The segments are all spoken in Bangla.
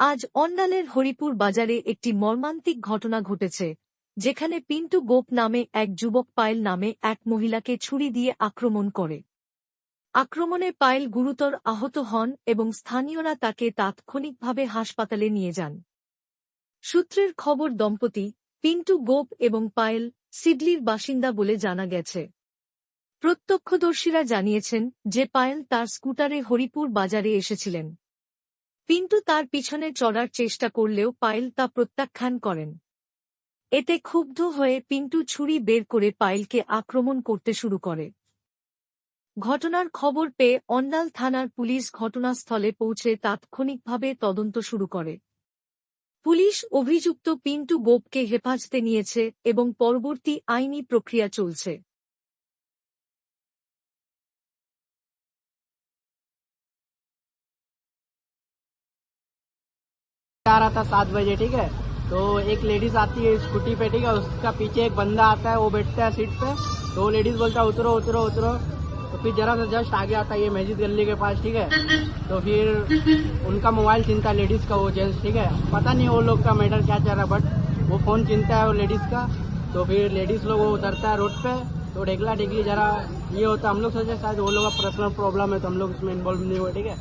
আজ অন্ডালের হরিপুর বাজারে একটি মর্মান্তিক ঘটনা ঘটেছে, যেখানে পিন্টু গোপ নামে এক যুবক পায়েল নামে এক মহিলাকে ছুরি দিয়ে আক্রমণ করে। আক্রমণে পায়েল গুরুতর আহত হন এবং স্থানীয়রা তাকে তাৎক্ষণিকভাবে হাসপাতালে নিয়ে যান। সূত্রের খবর, দম্পতি, পিন্টু গোপ এবং পায়েল সিডলির বাসিন্দা বলে জানা গেছে। প্রত্যক্ষদর্শীরা জানিয়েছেন যে পায়েল তার স্কুটারে হরিপুর বাজারে এসেছিলেন। পিন্টু তার পিছনে চড়ার চেষ্টা করলেও পায়েল তা প্রত্যাখ্যান করেন। এতে ক্ষুব্ধ হয়ে পিন্টু ছুরি বের করে পায়েলকে আক্রমণ করতে শুরু করে। ঘটনার খবর পেয়ে অন্ডাল থানার পুলিশ ঘটনাস্থলে পৌঁছে তাৎক্ষণিকভাবে তদন্ত শুরু করে। পুলিশ অভিযুক্ত পিন্টু গোপকে হেফাজতে নিয়েছে এবং পরবর্তী আইনি প্রক্রিয়া চলছে। आ रहा था सात बजे, ठीक है? तो एक लेडीज़ आती है स्कूटी पे, ठीक है? उसका पीछे एक बंदा आता है, वो बैठता है सीट पे। तो वो लेडीज़ बोलता है, उतरो उतरो उतरो। तो फिर जरा सा जस्ट आगे आता है ये मस्जिद गली के पास, ठीक है? तो फिर उनका मोबाइल चिंता लेडीज़ का, वो जेंट्स ठीक है? पता नहीं वो लोग का मैटर क्या चल रहा है बट वो फ़ोन चिंता है वो लेडीज़ का। तो फिर लेडीज़ लोग, वो उतरता है रोड पे। तो ढेकला ढेकली जरा ये होता हम लोग सोचे शायद वो लोग का पर्सनल प्रॉब्लम है तो हम लोग इसमें इन्वॉल्व नहीं हुए, ठीक है?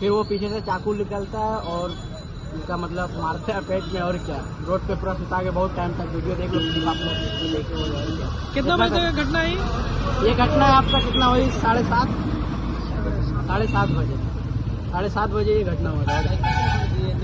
फिर वो पीछे से चाकू निकलता है और उनका मतलब मारते हैं पेट में और क्या? रोड पे पूरा सुता के बहुत टाइम तक वीडियो देख लो आप लोग लेके वो और क्या। कितना बजे तक घटना है ये घटना है आपका कितना हुई? साढ़े सात? साढ़े सात बजे। साढ़े सात बजे ये घटना हुआ